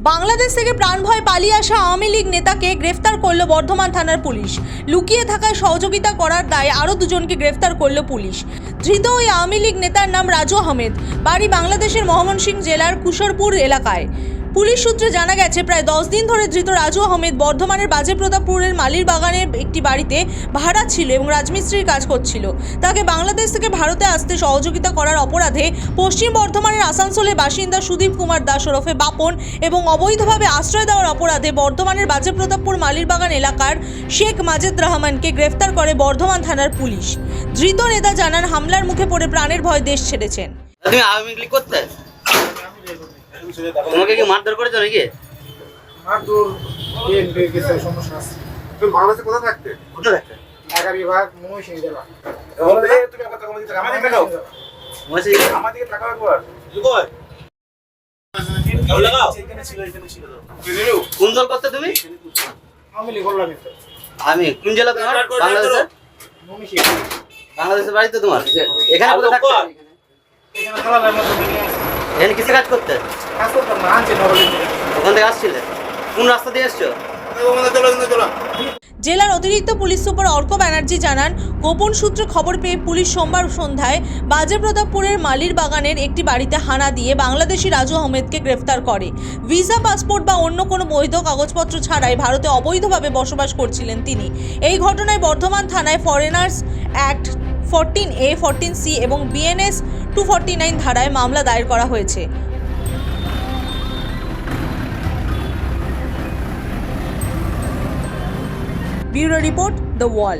বাংলাদেশ থেকে প্রাণভয় পালিয়ে আসা আওয়ামী লীগ নেতাকে গ্রেফতার করল বর্ধমান থানার পুলিশ। লুকিয়ে থাকায় সহযোগিতা করার দায়ে আরও দুজনকে গ্রেফতার করল পুলিশ। ধৃত ওই আওয়ামী লীগ নেতার নাম রাজু আহমেদ। বাড়ি বাংলাদেশের ময়মনসিংহ জেলার কুশরপুর এলাকায়। পুলিশ সূত্রে জানা গেছে, প্রায় দশ দিন ধরে ধৃত রাজু আহমেদ বর্ধমানের বাজেপ্রতাপপুরের মালির বাগানের একটি বাড়িতে ভাড়া ছিল এবং রাজমিস্ত্রির কাজ করছিল। তাকে বাংলাদেশ থেকে ভারতে আসতে সহযোগিতা করার অপরাধে পশ্চিম বর্ধমানের আসানসোলের বাসিন্দা সুদীপ কুমার দাস ওরফে বাপন এবং অবৈধভাবে আশ্রয় দেওয়ার অপরাধে বর্ধমানের বাজেপ্রতাপপুর মালির বাগান এলাকার শেখ মাজেদ রহমানকে গ্রেফতার করে বর্ধমান থানার পুলিশ। ধৃত নেতা জানান, হামলার মুখে পড়ে প্রাণের ভয় দেশ ছেড়েছেন। তুমি আওয়ামী লীগ করতে? তোমাকে কি মারধর করেছ নাকি? কিছু সমস্যা আছে। তুমি বাংলাদেশে কোথায় থাকতে? কোথায় থাকতে? ঢাকা বিভাগ ময়মনসিংহ জেলা তুমি আমার টাকা দিতে আমার দিকে দাও আমার দিকে টাকা একবার। কোন দল করতে তুমি? আমি কোন জেলা তোমার? বাংলাদেশের ময়মনসিংহ বাংলাদেশের বাড়িতে তোমার? এখানে কোথায় থাকতে? এখানে কিসে কাজ করতে? কাজ করতাম না আনছি নবলিন ওখান থেকে আসছিলে? কোন রাস্তা দিয়ে এসছো? জেলার অতিরিক্ত পুলিশ সুপার অর্ক ব্যানার্জি জানান গোপন সূত্রে খবর পেয়ে পুলিশ সোমবার সন্ধ্যায় বাজেপ্রতাপপুরের মালির বাগানের একটি বাড়িতে হানা দিয়ে বাংলাদেশি রাজু আহমেদকে গ্রেফতার করে। ভিসা পাসপোর্ট বা অন্য কোনো বৈধ কাগজপত্র ছাড়াই ভারতে অবৈধভাবে বসবাস করছিলেন তিনি। এই ঘটনায় বর্ধমান থানায় foreigners act fourteen A fourteen C এবং বিএনএস টু ফর্টি নাইন ধারায় মামলা দায়ের করা হয়েছে। Bureau report, the wall.